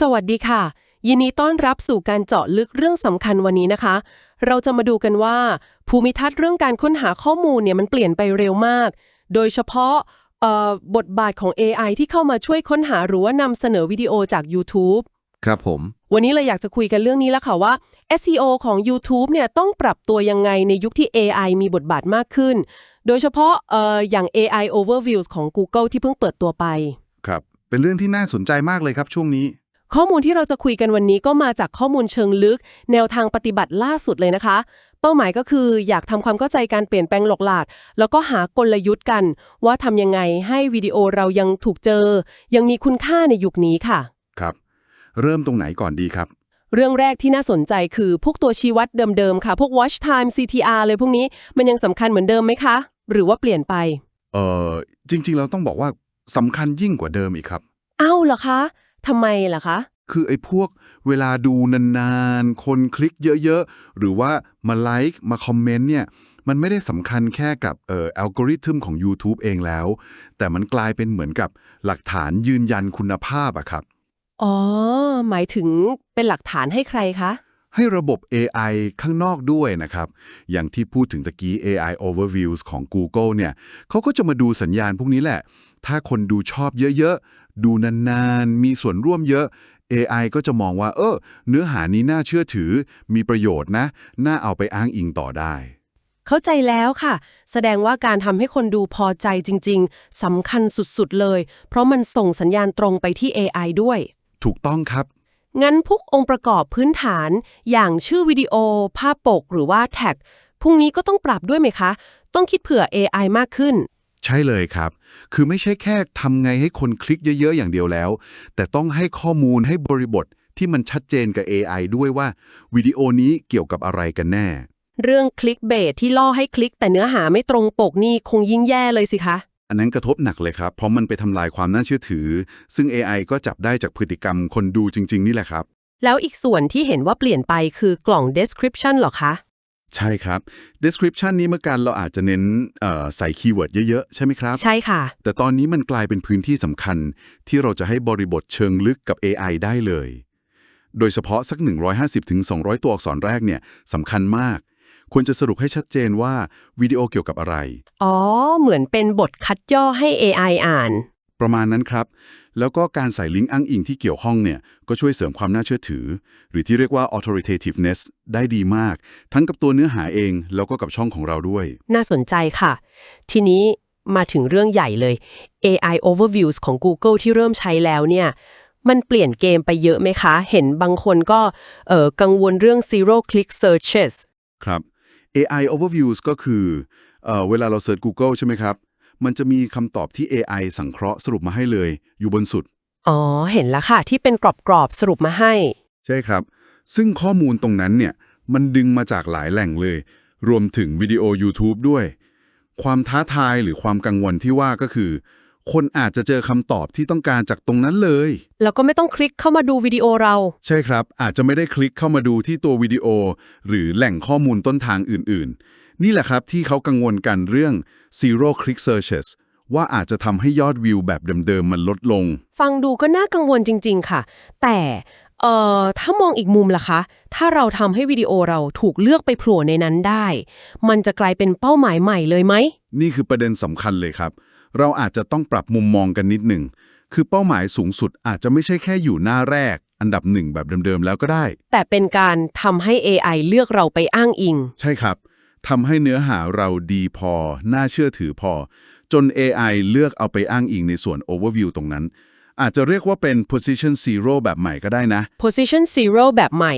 สวัสดีค่ะ ยินดีต้อนรับสู่การเจาะลึกเรื่องสำคัญวันนี้นะคะ เราจะมาดูกันว่า ภูมิทัศน์เรื่องการค้นหาข้อมูลเนี่ยมันเปลี่ยนไปเร็วมาก โดยเฉพาะเอ่อบทบาทของ AI ที่เข้ามาช่วยค้นหาหรือว่านำเสนอวิดีโอจาก YouTube ครับผม วันนี้เลยอยากจะคุยกันเรื่องนี้แล้วค่ะว่า SEO ของ YouTube เนี่ยต้องปรับตัวยังไงในยุคที่ AI มีบทบาทมากขึ้น โดยเฉพาะเอ่ออย่าง AI Overviews ของ Google ที่เพิ่งเปิดตัวไป ครับ เป็นเรื่องที่น่าสนใจมากเลยครับช่วงนี้ ข้อมูลที่เราจะคุยกันวันนี้ก็มาจากข้อมูลเชิงลึก แนวทางปฏิบัติล่าสุดเลยนะคะ เป้าหมายก็คืออยากทำความเข้าใจการเปลี่ยนแปลงหลอกหลาด แล้วก็หากลยุทธ์กัน ว่าทำยังไงให้วิดีโอเรายังถูกเจอ ยังมีคุณค่าในยุคนี้ค่ะ ครับ เริ่มตรงไหนก่อนดีครับ เรื่องแรกที่น่าสนใจคือพวกตัวชี้วัดเดิมๆค่ะ พวก watch time CTR เลยพวกนี้มันยังสำคัญเหมือนเดิมไหมคะ หรือว่าเปลี่ยนไป เอ่อจริงๆเราต้องบอกว่าสำคัญยิ่งกว่าเดิมอีกครับ เอ้าเหรอคะ ทำไมล่ะคะ คือไอ้พวกเวลาดูนานๆ คนคลิกเยอะๆ หรือว่ามาไลค์มาคอมเมนต์เนี่ย มันไม่ได้สำคัญแค่กับเอ่ออัลกอริทึมของ YouTube เองแล้ว แต่มันกลายเป็นเหมือนกับหลักฐานยืนยันคุณภาพอะครับ อ๋อ หมายถึงเป็นหลักฐานให้ใครคะ ให้ระบบ AI ข้างนอกด้วยนะครับ อย่างที่พูดถึงตะกี้ AI Overviews ของ Google เนี่ยเขาก็จะมาดูสัญญาณพวกนี้แหละ ถ้าคนดูชอบเยอะๆ ดูนานๆ มีส่วนร่วมเยอะ AI ก็จะมองว่า เออ เนื้อหานี้น่าเชื่อถือ มีประโยชน์นะ น่าเอาไปอ้างอิงต่อได้ เข้าใจแล้วค่ะ แสดงว่าการทำให้คนดูพอใจจริง ๆสำคัญสุดๆเลย เพราะมันส่งสัญญาณตรงไปที่ AI ด้วย ถูกต้องครับ งั้นพวกองค์ประกอบพื้นฐาน อย่างชื่อวิดีโอ ภาพปกหรือว่าแท็กพรุ่งนี้ก็ต้องปรับด้วยไหมคะ ต้องคิดเผื่อ AI มากขึ้น ใช่เลยครับ คือไม่ใช่แค่ทำไงให้คนคลิกเยอะ ๆ อย่างเดียวแล้ว แต่ต้องให้ข้อมูลให้บริบทที่มันชัดเจนกับ AI ด้วยว่าวิดีโอนี้เกี่ยวกับอะไรกันแน่ เรื่องคลิกเบสที่ล่อให้คลิกแต่เนื้อหาไม่ตรงปกนี่คงยิ่งแย่เลยสิคะ อันนั้นกระทบหนักเลยครับ เพราะมันไปทำลายความน่าเชื่อถือ ซึ่ง AI ก็จับได้จากพฤติกรรมคนดูจริง ๆ นี่แหละครับ แล้วอีกส่วนที่เห็นว่าเปลี่ยนไปคือกล่อง description เหรอคะ ใช่ครับ description นี้เมื่อการเราอาจจะเน้นเอ่อใส่คีย์เวิร์ดเยอะ ๆ ใช่ไหมครับ ใช่ค่ะ แต่ตอนนี้มันกลายเป็นพื้นที่สำคัญ ที่เราจะให้บริบทเชิงลึกกับ AI ได้เลย โดยเฉพาะสัก 150-200 ตัวอักษรแรกเนี่ยสำคัญมาก ควรจะสรุปให้ชัดเจนว่าวิดีโอเกี่ยวกับอะไร อ๋อ เหมือนเป็นบทคัดย่อให้ AI อ่าน ประมาณนั้นครับ แล้วก็การใส่ลิงก์อ้างอิงที่เกี่ยวข้องเนี่ยก็ช่วยเสริมความน่าเชื่อถือ หรือที่เรียกว่า authoritativeness ได้ดีมาก ทั้งกับตัวเนื้อหาเองแล้วก็กับช่องของเราด้วย น่าสนใจค่ะ ทีนี้มาถึงเรื่องใหญ่เลย AI Overviews ของ Google ที่เริ่มใช้แล้วเนี่ยมันเปลี่ยนเกมไปเยอะไหมคะ เห็นบางคนก็เอ่อกังวลเรื่อง zero click searches ครับ AI overviews ก็คือเอ่อเวลาเราเสิร์ช Google ใช่ไหมครับ มันจะมีคำตอบที่ AI สังเคราะห์สรุปมาให้เลย อยู่บนสุด อ๋อ เห็นแล้วค่ะ ที่เป็นกรอบๆสรุปมาให้ ใช่ครับ ซึ่งข้อมูลตรงนั้นเนี่ย มันดึงมาจากหลายแหล่งเลย รวมถึงวิดีโอ YouTube ด้วย ความท้าทายหรือความกังวลที่ว่าก็คือ คนอาจจะเจอคำตอบที่ต้องการจากตรงนั้นเลย แล้วก็ไม่ต้องคลิกเข้ามาดูวิดีโอเรา ใช่ครับ อาจจะไม่ได้คลิกเข้ามาดูที่ตัววิดีโอ หรือแหล่งข้อมูลต้นทางอื่นๆ นี่แหละครับที่เขากังวลกันเรื่อง zero click searches ว่าอาจจะทำให้ยอดวิวแบบเดิมๆมันลดลง ฟังดูก็น่ากังวลจริง ๆ ค่ะ แต่เอ่อถ้ามองอีกมุมล่ะคะ ถ้าเราทำให้วิดีโอเราถูกเลือกไปโผล่ในนั้นได้ มันจะกลายเป็นเป้าหมายใหม่เลยไหม นี่คือประเด็นสำคัญเลยครับ เราอาจจะต้องปรับมุมมองกันนิดหนึ่ง คือเป้าหมายสูงสุดอาจจะไม่ใช่แค่อยู่หน้าแรก อันดับหนึ่งแบบเดิมๆแล้วก็ได้ แต่เป็นการทำให้ AI เลือกเราไปอ้างอิง ใช่ครับ ทำให้เนื้อหาเราดีพอ น่าเชื่อถือพอ จน AI เลือกเอาไปอ้างอิงในส่วน overview ตรงนั้น อาจจะเรียกว่าเป็น position zero แบบใหม่ก็ได้นะ position zero แบบใหม่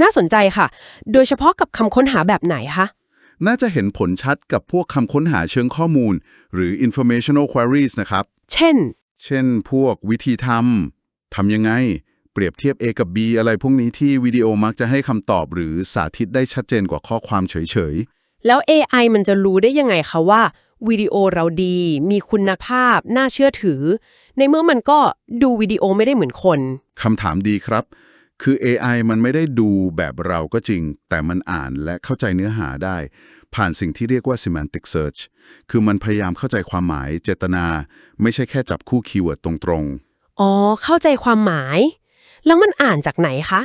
น่าสนใจค่ะ โดยเฉพาะกับคำค้นหาแบบไหนคะน่าจะเห็นผลชัดกับพวกคำค้นหาเชิงข้อมูล หรือ informational queries นะครับ เช่น เช่นพวกวิธีทำทำยังไง เปรียบเทียบ A กับ B อะไรพวกนี้ที่วิดีโอมักจะให้คำตอบหรือสาธิตได้ชัดเจนกว่าข้อความเฉย แล้ว AI มันจะรู้ได้ยังไงคะว่าวิดีโอเราดี มีคุณภาพ น่าเชื่อถือ ในเมื่อมันก็ดูวิดีโอไม่ได้เหมือนคนๆคำถามดีครับ คือ AI มันไม่ได้ดูแบบเราก็จริง แต่มันอ่านและเข้าใจเนื้อหาได้ ผ่านสิ่งที่เรียกว่า semantic search คือมันพยายามเข้าใจความหมายเจตนา ไม่ใช่แค่จับคู่คีย์เวิร์ดตรงๆ อ๋อ เข้าใจความหมาย แล้วมันอ่านจากไหนคะ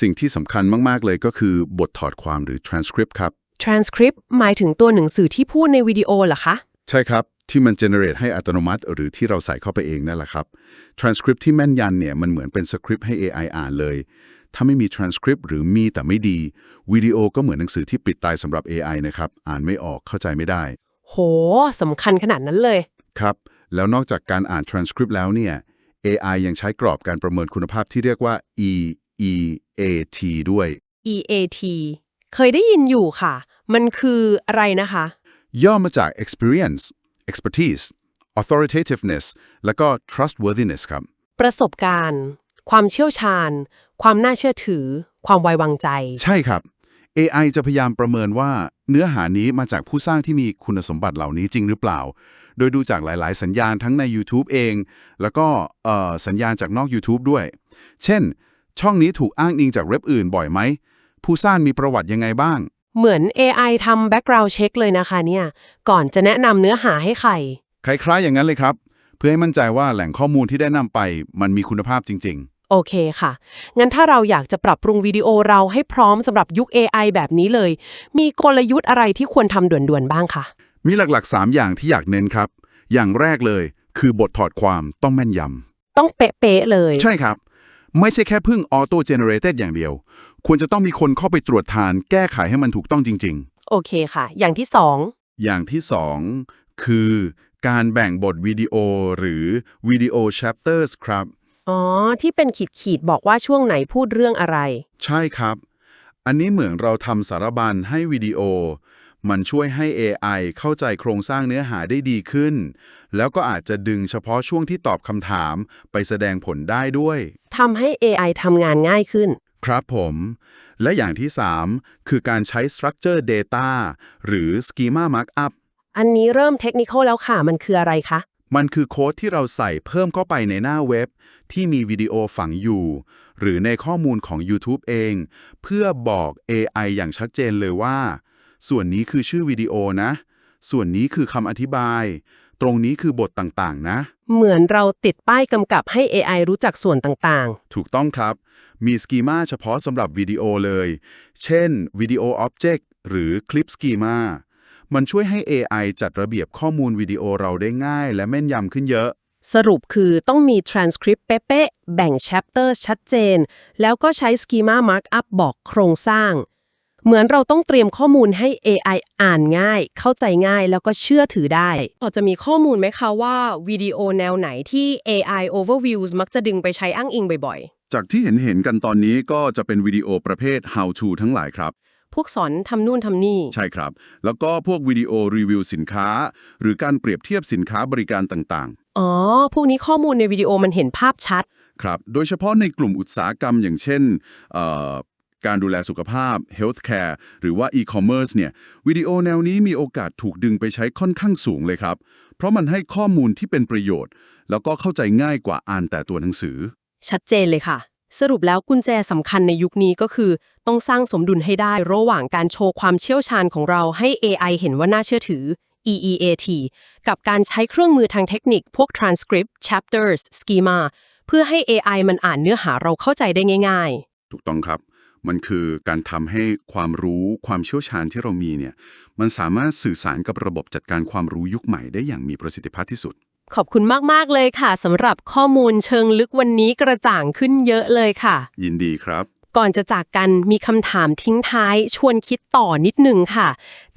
สิ่งที่สำคัญมากๆเลยก็คือบทถอดความหรือ transcript ครับ transcript หมายถึงตัวหนังสือที่พูดในวิดีโอเหรอคะ ใช่ครับ ที่มัน generate ให้อัตโนมัติ หรือที่เราใส่เข้าไปเองนั่นแหละครับ transcript ที่แม่นยันเนี่ยมันเหมือนเป็นสคริปต์ให้ AI อ่านเลย ถ้าไม่มี transcript หรือมีแต่ไม่ดีวิดีโอก็เหมือนหนังสือที่ปิดตายสำหรับ AI นะครับอ่านไม่ออกเข้าใจไม่ได้ โหสำคัญขนาดนั้นเลย ครับ แล้วนอกจากการอ่าน transcript แล้วเนี่ย AI ยังใช้กรอบการประเมินคุณภาพที่เรียกว่า EEAT ด้วย EAT เคยได้ยินอยู่ค่ะ มันคืออะไรนะคะ ย่อมาจาก experience expertise authoritativeness แล้วก็ trustworthiness ครับ ประสบการณ์ ความเชี่ยวชาญ ความน่าเชื่อถือ ความไว้วางใจ ใช่ครับ AI จะพยายามประเมินว่าเนื้อหานี้มาจากผู้สร้างที่มีคุณสมบัติเหล่านี้จริงหรือเปล่า โดยดูจากหลาย ๆ สัญญาณทั้งใน YouTube เอง แล้วก็เอ่อสัญญาณจากนอก YouTube ด้วย เช่น ช่องนี้ถูกอ้างอิงจากเว็บอื่นบ่อยไหม ผู้สร้างมีประวัติยังไงบ้าง เหมือน AI ทำ background check เลยนะคะเนี่ย ก่อนจะแนะนำเนื้อหาให้ใคร คล้ายๆอย่างนั้นเลยครับ เพื่อให้มั่นใจว่าแหล่งข้อมูลที่ได้นำไป มันมีคุณภาพจริงๆโอเคค่ะ งั้นถ้าเราอยากจะปรับปรุงวิดีโอเราให้พร้อมสำหรับยุค AI แบบนี้เลย มีกลยุทธ์อะไรที่ควรทำด่วนๆบ้างคะมีหลักๆ 3 อย่างที่อยากเน้นครับ อย่างแรกเลย คือบทถอดความต้องแม่นยำต้องเป๊ะๆเลยใช่ครับ ไม่ใช่แค่พึ่งออโต้เจเนเรเต็ดอย่างเดียว ควรจะต้องมีคนเข้าไปตรวจทาน แก้ไขให้มันถูกต้องจริง โอเคค่ะ อย่างที่สอง ๆ อย่างที่ 2 คือการแบ่งบทวิดีโอหรือวิดีโอ chapters ครับ อ๋อ ที่เป็นขีดขีดๆบอกว่าช่วงไหนพูดเรื่องอะไร ใช่ครับ อันนี้เหมือนเราทำสารบัญให้วิดีโอ มันช่วยให้ AI เข้าใจโครงสร้างเนื้อหาได้ดีขึ้น แล้วก็อาจจะดึงเฉพาะช่วงที่ตอบคำถาม ไปแสดงผลได้ด้วย ทำให้ AI ทำงานง่ายขึ้น ครับผม และอย่างที่ 3 คือการใช้ structure data หรือ schema markup อันนี้เริ่มเทคนิคแล้วค่ะ มันคืออะไรคะ มันคือโค้ดที่เราใส่เพิ่มเข้าไปในหน้าเว็บ ที่มีวิดีโอฝังอยู่ หรือในข้อมูลของ YouTube เอง เพื่อบอก AI อย่างชัดเจนเลยว่า ส่วนนี้คือชื่อวิดีโอนะ ส่วนนี้คือคำอธิบาย ตรงนี้คือบทต่างๆ นะ เหมือนเราติดป้ายกำกับให้ AI รู้จักส่วนต่างถูกต้องครับ มีสกีมาเฉพาะสำหรับวิดีโอเลย เช่นวิดีโอ Object หรือคลิปสกีมามันช่วยให้ AI จัดระเบียบข้อมูลวิดีโอเราได้ง่าย และแม่นยำขึ้นเยอะๆสรุปคือต้องมี transcript เป๊ะๆแบ่ง chapter ชัดเจน แล้วก็ใช้ schema markup บอกโครงสร้าง เหมือนเราต้องเตรียมข้อมูลให้ AI อ่านง่าย เข้าใจง่ายแล้วก็เชื่อถือได้พอจะมีข้อมูลไหมคะว่าวิดีโอแนวไหนที่ AI overviews มักจะดึงไปใช้อ้างอิงบ่อยจากที่เห็นเห็นๆกันตอนนี้ก็จะเป็นวิดีโอประเภท how to ทั้งหลายครับๆพวกสอนทำนู่นทำนี่ ใช่ครับ แล้วก็พวกวิดีโอรีวิวสินค้า หรือการเปรียบเทียบสินค้าบริการต่างอ๋อ พวกนี้ข้อมูลในวิดีโอมันเห็นภาพชัดๆครับ โดยเฉพาะในกลุ่มอุตสาหกรรมอย่างเช่นเอ่อ การดูแลสุขภาพ healthcare หรือว่า e-commerce เนี่ยวิดีโอแนวนี้มีโอกาสถูกดึงไปใช้ค่อนข้างสูงเลยครับ เพราะมันให้ข้อมูลที่เป็นประโยชน์ แล้วก็เข้าใจง่ายกว่าอ่านแต่ตัวหนังสือ ชัดเจนเลยค่ะ สรุปแล้วกุญแจสำคัญในยุคนี้ก็คือ ต้องสร้างสมดุลให้ได้ระหว่างการโชว์ความเชี่ยวชาญของเราให้ AI เห็นว่าน่าเชื่อถือ EEAT กับการใช้เครื่องมือทางเทคนิคพวก transcript chapters schema เพื่อให้ AI มันอ่านเนื้อหาเราเข้าใจได้ง่ายถูกต้องครับ มันคือการทำให้ความรู้ความเชี่ยวชาญที่เรามีเนี่ยมันสามารถสื่อสารกับระบบจัดการความรู้ยุคใหม่ได้อย่างมีประสิทธิภาพที่สุดๆขอบคุณมาก ๆ เลยค่ะสำหรับข้อมูลเชิงลึกวันนี้กระจ่างขึ้นเยอะเลยค่ะ ยินดีครับ ก่อนจะจากกันมีคำถามทิ้งท้าย ชวนคิดต่อนิดหนึ่งค่ะ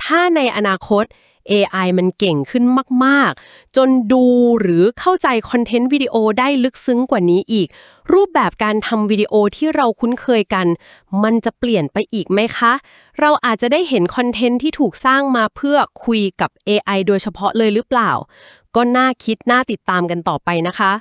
ถ้าในอนาคต AI มันเก่งขึ้นมาก ๆ จนดูหรือเข้าใจคอนเทนต์วิดีโอได้ลึกซึ้งกว่านี้อีก รูปแบบการทำวิดีโอที่เราคุ้นเคยกัน มันจะเปลี่ยนไปอีกไหมคะ เราอาจจะได้เห็นคอนเทนต์ที่ถูกสร้างมาเพื่อคุยกับ AI โดยเฉพาะเลยหรือเปล่า ก็น่าคิดน่าติดตามกันต่อไปนะคะ